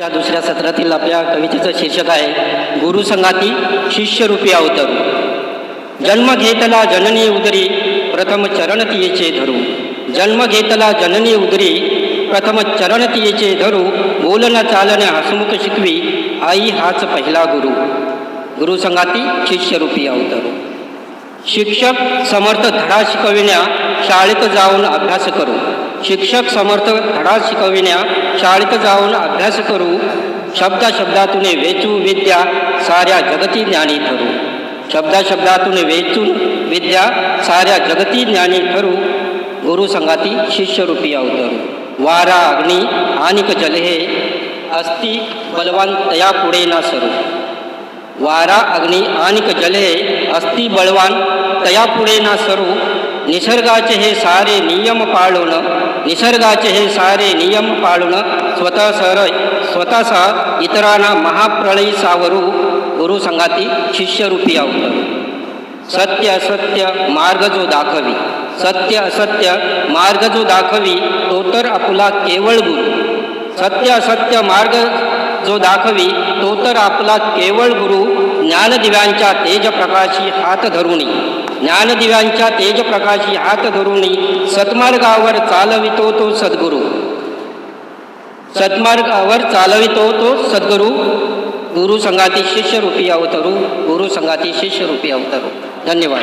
या दुसऱ्या सत्रातील आपल्या कवितेचं शीर्षक आहे गुरुसंगाती शिष्यरूपी अवतरू. जन्म घेतला जननी उदरी प्रथम चरण तियेचे धरू. जन्म घेतला जननी उदरी प्रथम चरण तियेचे धरू. बोलणं चालणे हसमुख शिकवी आई हाच पहिला गुरु. गुरुसंगाती शिष्यरूपी अवतरू. शिक्षक समर्थ धडा शिकविण्या शाळेत जाऊन अभ्यास करू. शिक्षक समर्थ धडा शिकविण्या शाळेत जाऊन अभ्यास करू. शब्दा शब्दातून वेचू विद्या साऱ्या जगती ज्ञानी ठरू. शब्दा शब्दातून वेचून विद्या साऱ्या जगती ज्ञानी ठरू. गुरु संघाती शिष्यरूपी अवतरू. वारा अग्नी आनिक जलहे अस्ति बलवान तया पुढे ना सरू वारा अग्नी आणिक जले अस्ति बळवान तया पुढे ना सरू. निसर्गाचे हे सारे नियम पाळून निसर्गाचे हे सारे नियम पाळून स्वतः सर स्वतःसह इतरांना महाप्रळयी सावरू. गुरु संघाती शिष्यरूपी अवतरू सत्य असत्य मार्ग जो दाखवी. सत्य असत्य मार्ग जो दाखवी तो तर आपला केवळ गुरु. सत्य असत्य मार्ग जो दाखवी तो तर आपला केवळ गुरु ज्ञानदिव्यांच्या तेजप्रकाशी हात धरुणी ज्ञानदिव्यांच्या तेजप्रकाशी हात धरुणी सत्मार्गावर चालवितो तो सद्गुरू. सत्मार्गावर चालवितो तो सद्गुरू. गुरु संघातील शिष्यरूपी अवतरू गुरु संघातील शिष्यरूपी अवतरू. धन्यवाद.